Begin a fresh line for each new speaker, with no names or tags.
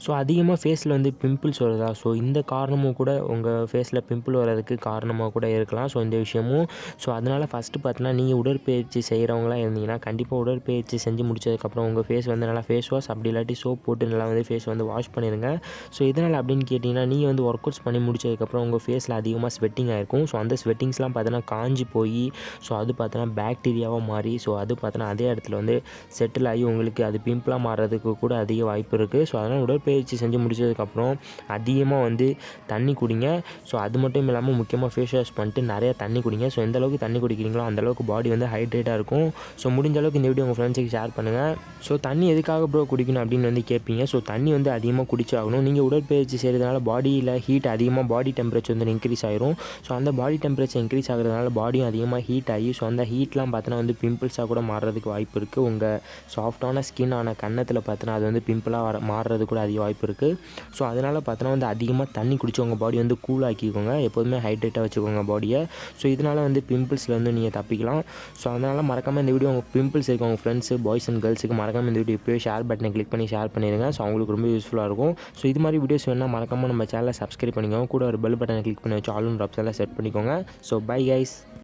So அதிகமாக ஃபேஸில் வந்து பிம்பிள்ஸ் வருதா? ஸோ இந்த காரணமும் கூட உங்கள் ஃபேஸில் பிம்பிள் வர்றதுக்கு காரணமாக கூட இருக்கலாம். ஸோ இந்த விஷயமும் ஸோ அதனால் ஃபஸ்ட்டு பார்த்தீங்கன்னா நீங்கள் உடற்பயிற்சி செய்கிறவங்களாம் இருந்தீங்கன்னா கண்டிப்பாக உடற்பயிற்சி செஞ்சு முடிச்சதுக்கப்புறம் உங்கள் ஃபேஸ் வந்து நல்லா ஃபேஸ் வாஷ் அப்படி இல்லாட்டி சோப் போட்டு நல்லா வந்து ஃபேஸ் வந்து வாஷ் பண்ணிடுங்க ஸோ இதனால் அப்படின்னு கேட்டிங்கன்னா நீங்கள் வந்து ஒர்க் அவுட்ஸ் பண்ணி முடிச்சதுக்கப்புறம் உங்கள் ஃபேஸில் அதிகமாக ஸ்வெட்டிங் ஆகிருக்கும் ஸோ அந்த ஸ்வெட்டிங்ஸ்லாம் பார்த்தீங்கன்னா காஞ்சி போய் ஸோ அது பார்த்தோன்னா பேக்டீரியாவாக மாறி ஸோ அது பார்த்தோன்னா அதே இடத்துல வந்து செட்டில் ஆகி உங்களுக்கு அது பிம்பிளாக மாறுறதுக்கு கூட அதிக வாய்ப்பு இருக்குது ஸோ அதனால் உடற்பயிற்சி செஞ்சு முடிச்சதுக்கப்புறம் அதிகமாக வந்து தண்ணி குடிங்க. ஸோ அது மட்டும் இல்லாமல் முக்கியமாக ஃபேஸ் வாஷ் பண்ணிட்டு நிறைய தண்ணி குடிங்க. ஸோ எந்த அளவுக்கு தண்ணி குடிக்கிறீங்களோ அந்த அளவுக்கு பாடி வந்து ஹைட்ரேட்டாக இருக்கும். ஸோ முடிஞ்ச அளவுக்கு இந்த வீடியோ உங்கள் ஃப்ரெண்ட்ஸுக்கு ஷேர் பண்ணுங்கள் ஸோ தண்ணி எதுக்காக ப்ரோ குடிக்கணும் அப்படின்னு வந்து கேட்பீங்க ஸோ தண்ணி வந்து அதிகமாக குடிச்சாகணும். நீங்கள் உடற்பயிற்சி செய்கிறதுனால பாடியில் ஹீட் அதிகமாக பாடி டெம்பரேச்சர் வந்து இன்க்ரீஸ் ஆகிரும் ஸோ அந்த பாடி டெம்பரேச்சர் இன்க்ரீஸ் ஆகிறதுனால பாடியும் அதிகமாக ஹீட் ஆகி ஸோ அந்த ஹீட்லாம் பார்த்தோன்னா வந்து பிம்பிள்ஸாக கூட மாறுறதுக்கு வாய்ப்பு இருக்குது உங்கள் சாஃப்டான ஸ்கின் ஆன கன்னத்தில் பார்த்தோன்னா அது வந்து பிம்பிளாக வர மாறுறது கூட அதிகம் வாய்ப்பு இருக்குது ஸோ அதனால் பார்த்தோன்னா வந்து அதிகமாக தண்ணி குடிச்சு உங்கள் பாடி வந்து கூல் ஆக்கிக்கோங்க. எப்போதுமே ஹைட்ரேட்டாக வச்சுக்கோங்க பாடியை ஸோ இதனால் வந்து பிம்பிள்ஸில் வந்து நீங்கள் தப்பிக்கலாம். ஸோ அதனால் மறக்காமல் இந்த வீடியோ உங்கள் பிம்பிள்ஸ் இருக்கு உங்கள் ஃப்ரெண்ட்ஸு பாய்ஸ் அண்ட் கேர்ள்ஸுக்கு மறக்காமல் இந்த வீடியோ இப்போயே ஷேர் பட்டனை கிளிக் பண்ணி ஷேர் பண்ணிடுங்க ஸோ அவங்களுக்கு ரொம்ப யூஸ்ஃபுல்லாக இருக்கும். ஸோ இது மாதிரி வீடியோஸ் வேணால் மறக்காமல் நம்ம சேனலை சப்ஸ்கிரைப் பண்ணிக்கோங்க. கூட ஒரு பெல் பட்டனை கிளிக் பண்ணி வச்சு ஆல் ஒன் செட் பண்ணிக்கோங்க. So bye guys